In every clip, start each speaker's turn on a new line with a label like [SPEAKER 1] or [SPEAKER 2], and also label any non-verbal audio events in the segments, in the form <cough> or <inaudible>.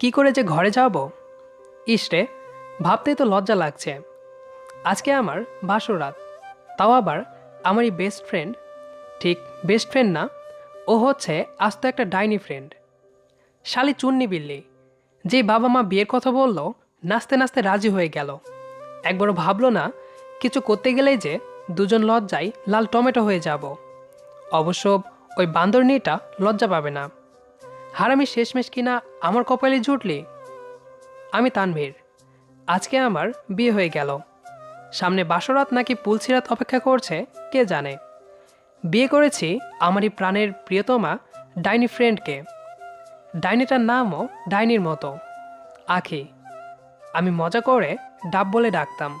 [SPEAKER 1] কি করে যে ঘরে যাব? ইসরে ভাবতেই তো লজ্জা লাগছে। আজকে আমার বাসর রাত, তাও আবার আমারই বেস্ট ফ্রেন্ড ঠিক বেস্ট ফ্রেন্ড না, ও হচ্ছে আজ তো একটা ডাইনি ফ্রেন্ড শালি চুন্নি বিল্লি, যে বাবা মা বিয়ের কথা বলল, নাচতে নাচতে রাজি হয়ে গেল। একবারও ভাবলো না, কিছু করতে গেলেই যে দুজন লজ্জায় লাল টমেটো হয়ে যাব। অবশ্য ওই বান্দরনিটা লজ্জা পাবে না। হারামি শেষমেশ কিনা আমার কপালে জুটলি? আমি তানভীর। আজকে আমার বিয়ে হয়ে গেল। সামনে বাসরাত নাকি পুলসিরাত অপেক্ষা করছে, কে জানে? বিয়ে করেছি আমারই প্রাণের প্রিয়তমা ডাইনি ফ্রেন্ডকে। ডাইনিটার নামও ডাইনির মতো। আখি, আমি মজা করে ডাব বলে ডাকতাম।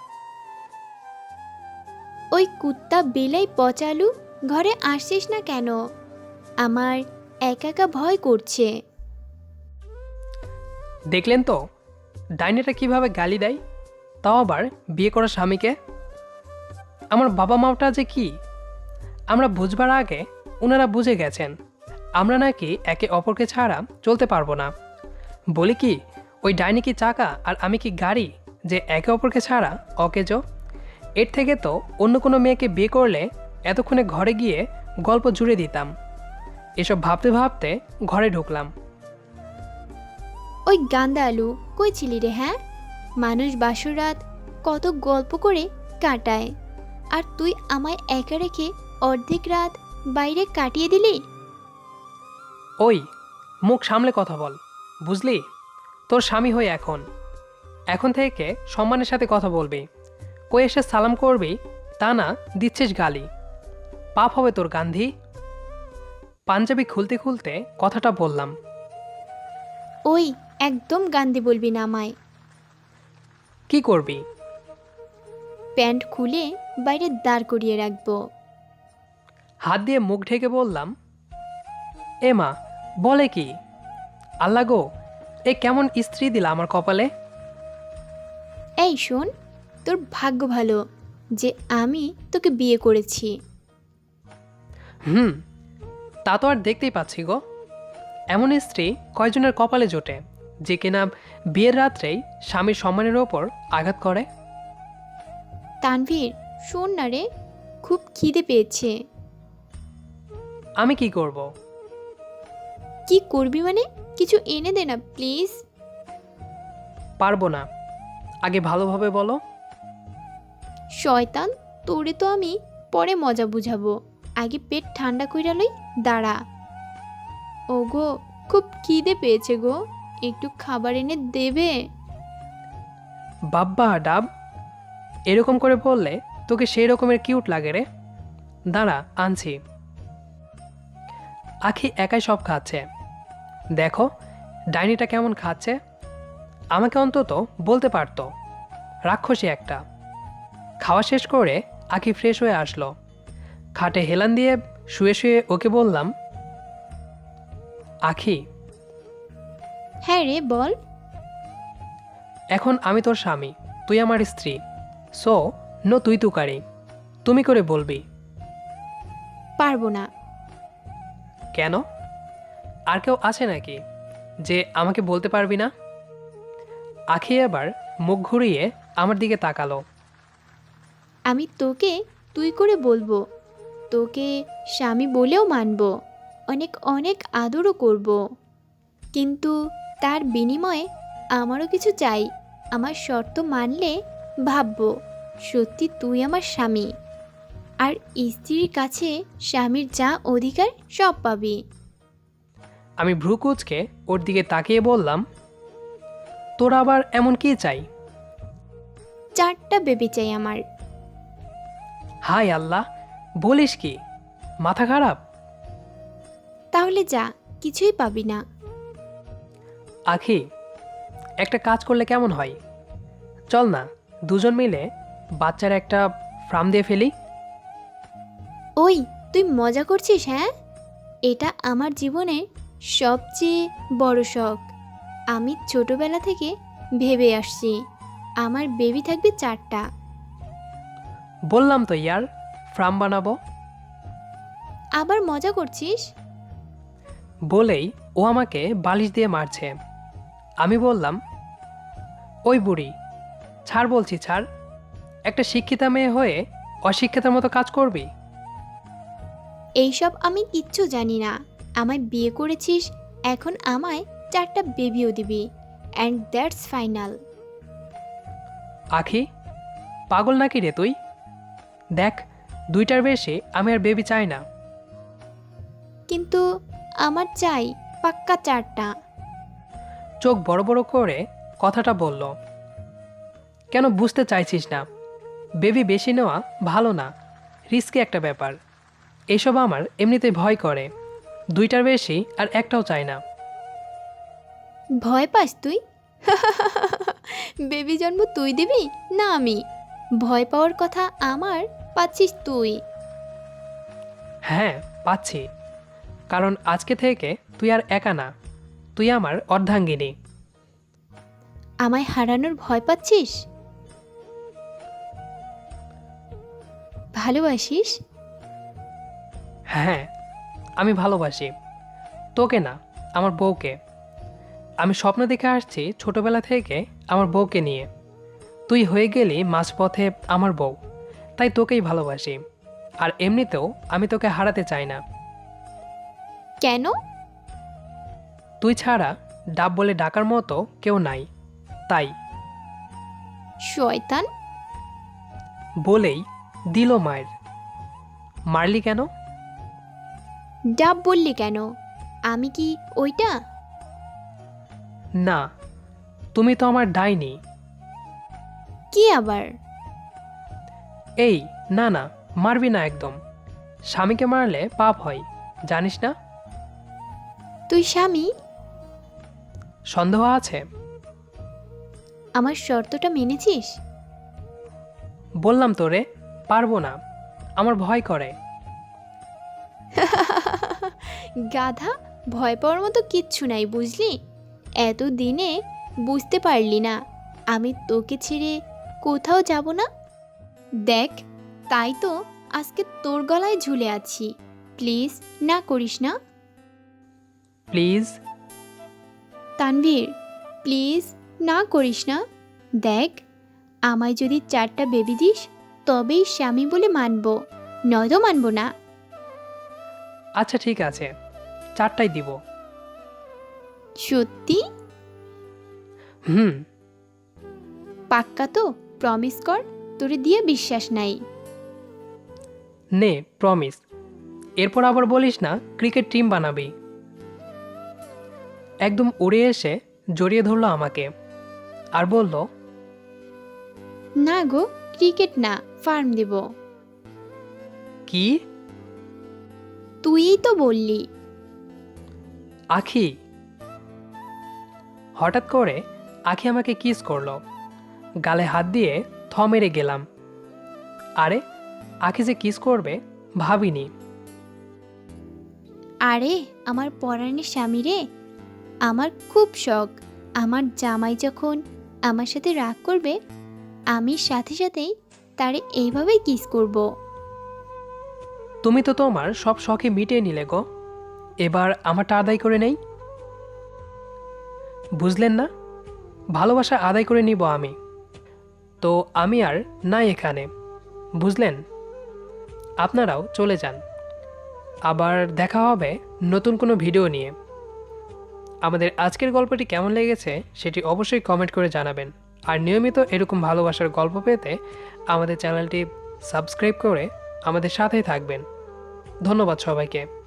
[SPEAKER 2] ওই কুত্তা বেলাই পচালু, ঘরে আসছিস না কেন? আমার একা একা ভয় করছে।
[SPEAKER 1] দেখলেন তো? ডাইনিটা কীভাবে গালি দেয়? তাও আবার বিয়ে করা স্বামীকে? আমার বাবা মাওটা যে কি? আমরা বুঝবার আগে ওনারা বুঝে গেছেন। আমরা নাকি একে অপরকে ছাড়া চলতে পারব না। বলি কি, ওই ডাইনি কি চাকা আর আমি কি গাড়ি যে একে অপরকে ছাড়া অকেজ? এর থেকে তো অন্য কোনো মেয়েকে বিয়ে করলে এতক্ষণে ঘরে গিয়ে গল্প জুড়ে দিতাম। এসব ভাবতে ভাবতে ঘরে ঢুকলাম।
[SPEAKER 2] ওই গান্দা আলু কই ছিলি রে হ্যাঁ? মানুষ বাসরাত কত গল্প করে কাটায়। আর তুই আমায় একা রেখে অর্ধেক রাত বাইরে কাটিয়ে দিলি?
[SPEAKER 1] ওই মুখ সামলে কথা বল বুঝলি? তোর স্বামী হই এখন। এখন থেকে সম্মানের সাথে কথা বলবি। কই এসে সালাম করবি তা না দিচ্ছিস গালি। পাপ হবে তোর গান্ধী। পাঞ্জাবি খুলতে খুলতে কথাটা বললাম।
[SPEAKER 2] ওই একদম গান্দি বলবি না আমায়।
[SPEAKER 1] কি করবি?
[SPEAKER 2] প্যান্ট খুলে বাইরে দাঁড় করিয়ে রাখব।
[SPEAKER 1] হাত দিয়ে মুখ ঢেকে বললাম এ মা বলে কি? আল্লাহ গো এ কেমন স্ত্রী দিলা আমার কপালে?
[SPEAKER 2] এই শোন তোর ভাগ্য ভালো যে আমি তোকে বিয়ে করেছি।
[SPEAKER 1] হুম তা তো আর দেখতেই পাচ্ছি গো। এমন স্ত্রী কয়জনের কপালে জোটে যে কিনা বিয়ের রাত্রেই স্বামীর সম্মানের ওপর আঘাত করে?
[SPEAKER 2] তানভীর শোন না রে খুব খিদে পেয়েছে।
[SPEAKER 1] আমি কি করব?
[SPEAKER 2] কি করবি মানে? কিছু এনে দে না প্লিজ।
[SPEAKER 1] পারব না। আগে ভালোভাবে বলো।
[SPEAKER 2] শয়তান তোরে তো আমি পরে মজা বুঝাবো। আগে পেট ঠান্ডা কইরা লই দাঁড়া। ও গো খুব খিদে পেয়েছে গো। একটু খাবার এনে দেবে?
[SPEAKER 1] বাব্বা, ডাব, এরকম করে বললে তোকে সেই রকমের কিউট লাগে রে। দাঁড়া, আনছি। আখি একাই সব খাচ্ছে। দেখো, ডাইনিটা কেমন খাচ্ছে। আমাকে অন্তত বলতে পারতো। রাক্ষসী একটা। খাওয়া শেষ করে আখি ফ্রেশ হয়ে আসলো। খাটে হেলান দিয়ে শুয়ে শুয়ে ওকে বললাম আখি
[SPEAKER 2] হ্যাঁ রে বল।
[SPEAKER 1] এখন আমি তোর স্বামী তুই আমার স্ত্রী। সো নো তুই তুকারি তুমি করে বলবি।
[SPEAKER 2] পারব না।
[SPEAKER 1] কেন? আর কেউ আছে নাকি যে আমাকে বলতে পারবি না? আখি আবার মুখ ঘুরিয়ে আমার দিকে তাকালো।
[SPEAKER 2] আমি তোকে তুই করে বলব। তোকে স্বামী বলেও মানবো। অনেক অনেক আদরও করব। কিন্তু তার বিনিময়ে আমারও কিছু চাই। আমার শর্ত মানলে ভাববো সত্যি তুই আমার স্বামী। আর স্ত্রীর কাছে স্বামীর যা অধিকার সব পাবি।
[SPEAKER 1] আমি ভ্রুকুচকে ওর দিকে তাকিয়ে বললাম তোর আবার এমন কি চাই?
[SPEAKER 2] চারটা বেবি চাই আমার।
[SPEAKER 1] হাই আল্লাহ বলিস কি? মাথা খারাপ?
[SPEAKER 2] তাহলে যা কিছুই পাবি না।
[SPEAKER 1] আখি একটা কাজ করলে কেমন হয়? চল না দুজন মিলে বাচ্চার একটা ফার্ম দিয়ে ফেলি।
[SPEAKER 2] ওই তুই মজা করছিস হ্যাঁ? এটা আমার জীবনের সবচেয়ে বড় শখ। আমি ছোটবেলা থেকে ভেবে আসছি আমার বেবি থাকবে চারটা।
[SPEAKER 1] বললাম তো ইয়ার ফার্ম বানাবো?
[SPEAKER 2] আবার মজা করছিস?
[SPEAKER 1] বলেই ও আমাকে বালিশ দিয়ে মারছে। আমি বললাম ওই বুড়ি ছাড় বলছি ছাড়। একটা শিক্ষিতা মেয়ে হয়ে অশিক্ষিতার মতো কাজ করবি?
[SPEAKER 2] এইসব আমি কিচ্ছু জানি না। আমায় বিয়ে করেছিস এখন আমায় চারটা বেবিও দিবি। অ্যান্ড দ্যাটস ফাইনাল
[SPEAKER 1] আখি পাগল নাকি রে তুই? দেখ দুইটার বেশি আমি আর বেবি চাই না।
[SPEAKER 2] কিন্তু আমার চাই পাক্কা চারটা।
[SPEAKER 1] চোখ বড় বড় করে কথাটা বলল কেন বুঝতে চাইছিস না? বেবি বেশি নেওয়া ভালো না রিস্কি একটা ব্যাপার। এসব আমার এমনিতেই ভয় করে দুইটার বেশি আর একটাও চাই না।
[SPEAKER 2] ভয় পাস তুই? <laughs> বেবি জন্ম তুই দিবি না আমি? ভয় পাওয়ার কথা আমার পাচ্ছিস তুই?
[SPEAKER 1] হ্যাঁ পাচ্ছি। কারণ আজকে থেকে তুই আর একা না তুই আমার অর্ধাঙ্গিনী।
[SPEAKER 2] আমায় হারানোর ভয় পাচ্ছিস? ভালোবাসিস?
[SPEAKER 1] হ্যাঁ আমি ভালোবাসি। তোকে না আমার বউকে। আমি স্বপ্ন দেখে আসছি ছোটবেলা থেকে আমার বউকে নিয়ে। তুই হয়ে গেলি মাঝপথে আমার বউ। তাই তোকেই ভালোবাসি। আর এমনিতেও আমি তোকে হারাতে চাই না।
[SPEAKER 2] কেন?
[SPEAKER 1] তুই ছাড়া ডাব বলে ডাকার মতো কেউ নাই। তাই।
[SPEAKER 2] শয়তান।
[SPEAKER 1] বলেই দিল মায়ের। মারলি কেন?
[SPEAKER 2] ডাব বললি কেন? আমি কি ওইটা?
[SPEAKER 1] না তুমি তো আমার ডাইনি।
[SPEAKER 2] কি আবার?
[SPEAKER 1] এই না না মারবি না একদম। স্বামীকে মারলে পাপ হয় জানিস না?
[SPEAKER 2] তুই স্বামী?
[SPEAKER 1] সন্দেহ আছে?
[SPEAKER 2] আমার শর্তটা মেনেছিস?
[SPEAKER 1] বললাম তোরে পারব না আমার ভয় করে।
[SPEAKER 2] গাধা ভয় পাওয়ার মতো কিচ্ছু নাই বুঝলি? এত দিনে বুঝতে পারলি না আমি তোকে ছেড়ে কোথাও যাব না? দেখ তাই তো আজকে তোর গলায় ঝুলে আছি। প্লিজ না করিস না।
[SPEAKER 1] প্লিজ।
[SPEAKER 2] তানভীর প্লিজ না করিস না। দেখ আমায় যদি চারটা বেবি দিস তবেই স্বামী বলে মানব নয়তো মানব না।
[SPEAKER 1] আচ্ছা ঠিক আছে। চারটাই দিব।
[SPEAKER 2] সত্যি?
[SPEAKER 1] হুম।
[SPEAKER 2] পাক্কা তো প্রমিস কর। তোরে দিয়ে বিশ্বাস নাই।
[SPEAKER 1] নে প্রমিস এরপর আবার বলিস না ক্রিকেট টিম বানাবি। একদম উড়ে এসে জড়িয়ে ধরলো আমাকে। আর বলল
[SPEAKER 2] না গো ক্রিকেট না ফার্ম দেব।
[SPEAKER 1] কি?
[SPEAKER 2] তুই তো বললি।
[SPEAKER 1] আখি। হঠাৎ করে আখি আমাকে কিস করল। গালে হাত দিয়ে থ মেরে গেলাম। আরে আখি যে কিস করবে ভাবিনি।
[SPEAKER 2] আরে আমার পরাণের স্বামী রে আমার খুব শখ। আমার জামাই যখন আমার সাথে রাগ করবে আমি সাথে সাথেই তারে এইভাবেই কিস করব।
[SPEAKER 1] তুমি তো তোমার সব শখে মিটিয়ে নিলে গো। এবার আমারটা আদায় করে নেই। বুঝলেন না? ভালোবাসা আদায় করে নিব আমি। তো আমি আর নাই এখানে। বুঝলেন? আপনারাও চলে যান। আবার দেখা হবে নতুন কোনো ভিডিও নিয়ে। আমাদের আজকের গল্পটি কেমন লেগেছে সেটি অবশ্যই কমেন্ট করে জানাবেন। আর নিয়মিত এরকম ভালোবাসার গল্প পেতে আমাদের চ্যানেলটি সাবস্ক্রাইব করে আমাদের সাথেই থাকবেন। ধন্যবাদ সবাইকে।